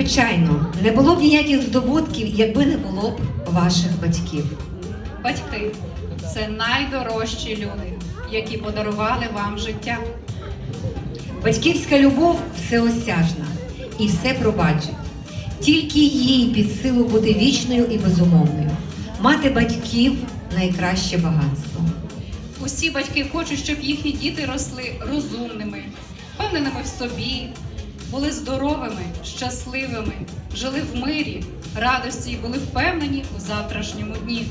Звичайно, не було б ніяких здобутків, якби не було б ваших батьків. Батьки це найдорожчі люди, які подарували вам життя. Батьківська любов всеосяжна і все пробачить. Тільки їй під силу бути вічною і безумовною. Мати батьків найкраще багатство. Усі батьки хочуть, щоб їхні діти росли розумними, впевненими в собі, були здоровими, щасливими, жили в мирі, радості і були впевнені у завтрашньому дні.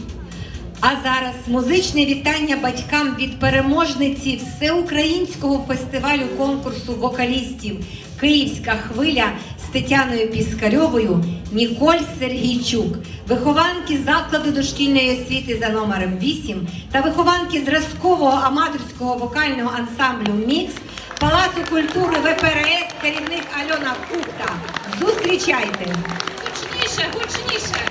А зараз музичне вітання батькам від переможниці всеукраїнського фестивалю конкурсу вокалістів Київська хвиля з Тетяною Піскарьовою Ніколь Сергійчук, вихованки закладу дошкільної освіти за номером 8 та вихованки зразкового аматорського вокального ансамблю Мікс Палацу культури ВПРС керівник Альона Кухта. Зустрічайте! Гучніше, гучніше!